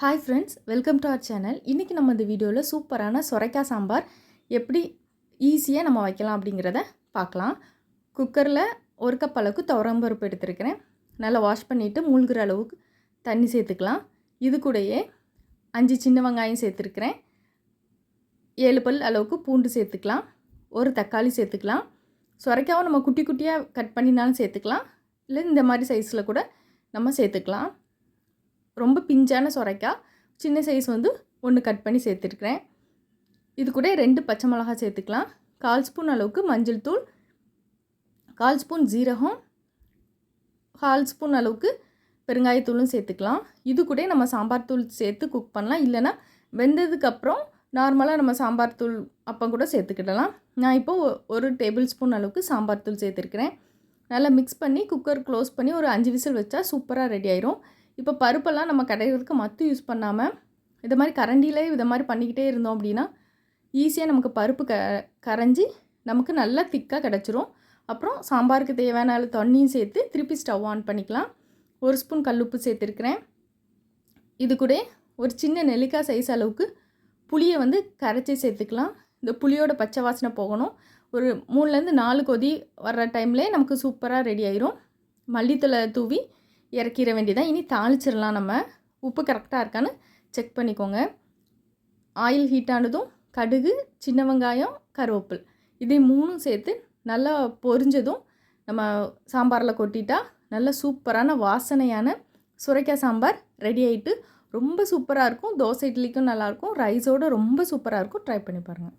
Hi friends welcome to our channel இன்றைக்கி நம்ம இந்த வீடியோவில் சூப்பரான சொரைக்காய் சாம்பார் எப்படி ஈஸியாக நம்ம வைக்கலாம் அப்படிங்கிறத பார்க்கலாம். குக்கரில் ஒரு கப் அளவுக்கு துவரம்பருப்பு எடுத்துருக்கிறேன். நல்லா வாஷ் பண்ணிவிட்டு மூழ்கிற அளவுக்கு தண்ணி சேர்த்துக்கலாம். இது கூடயே அஞ்சு சின்ன வெங்காயம் சேர்த்துருக்கிறேன். ஏழு பல் அளவுக்கு பூண்டு சேர்த்துக்கலாம். ஒரு தக்காளி சேர்த்துக்கலாம். சொரைக்காவும் நம்ம குட்டி குட்டியாக கட் பண்ணினாலும் சேர்த்துக்கலாம். இல்லை இந்த மாதிரி சைஸில் கூட நம்ம சேர்த்துக்கலாம். ரொம்ப பிஞ்சான சொரைக்காய். சின்ன சைஸ் வந்து ஒன்று கட் பண்ணி சேர்த்துருக்குறேன். இது கூட ரெண்டு பச்சை மிளகா சேர்த்துக்கலாம். கால் ஸ்பூன் அளவுக்கு மஞ்சள் தூள் கால் ஸ்பூன் ஜீரகம் கால் ஸ்பூன் அளவுக்கு பெருங்காயத்தூளும் சேர்த்துக்கலாம். இது கூட நம்ம சாம்பார் தூள் சேர்த்து குக் பண்ணலாம். இல்லைன்னா வெந்ததுக்கப்புறம் நார்மலாக நம்ம சாம்பார் தூள் அப்போ கூட சேர்த்துக்கிடலாம். நான் இப்போது ஒரு டேபிள் ஸ்பூன் அளவுக்கு சாம்பார் தூள் சேர்த்துருக்கிறேன். நல்லா மிக்ஸ் பண்ணி குக்கர் க்ளோஸ் பண்ணி ஒரு அஞ்சு விசில் வச்சா சூப்பராக ரெடி ஆயிரும். இப்போ பருப்பெல்லாம் நம்ம கடையிறதுக்கு மத்து யூஸ் பண்ணாமல் இது மாதிரி கரண்டியிலே இதை மாதிரி பண்ணிக்கிட்டே இருந்தோம் அப்படின்னா ஈஸியாக நமக்கு பருப்பு க கரைஞ்சி நமக்கு நல்லா திக்காக கிடச்சிரும். அப்புறம் சாம்பாருக்கு தேவையான அளவு தண்ணியும் சேர்த்து திருப்பி ஸ்டவ் ஆன் பண்ணிக்கலாம். ஒரு ஸ்பூன் கல்லுப்பு சேர்த்துருக்கிறேன். இது கூட ஒரு சின்ன நெல்லிக்காய் சைஸ் அளவுக்கு புளியை வந்து கரைச்சி சேர்த்துக்கலாம். இந்த புளியோட பச்சை வாசனை போகணும். ஒரு மூணுலேருந்து நாலு கொதி வர்ற டைம்லேயே நமக்கு சூப்பராக ரெடி ஆயிரும். மல்லித்தலை தூவி இறக்கிற வேண்டியதான் இனி தாளிச்சிடலாம் நம்ம. உப்பு கரெக்டாக இருக்கான்னு செக் பண்ணிக்கோங்க. ஆயில் ஹீட் ஆனதும் கடுகு சின்ன வெங்காயம் கருவேப்பில். இதை மூணும் சேர்த்து நல்லா பொரிஞ்சதும் நம்ம சாம்பாரில் கொட்டிட்டா நல்ல சூப்பரான வாசனையான சுரைக்காய் சாம்பார் ரெடி ஆகிட்டு ரொம்ப சூப்பராக இருக்கும். தோசை இட்லிக்கும் நல்லாயிருக்கும் ரைஸோடு ரொம்ப சூப்பராக இருக்கும். ட்ரை பண்ணி பாருங்கள்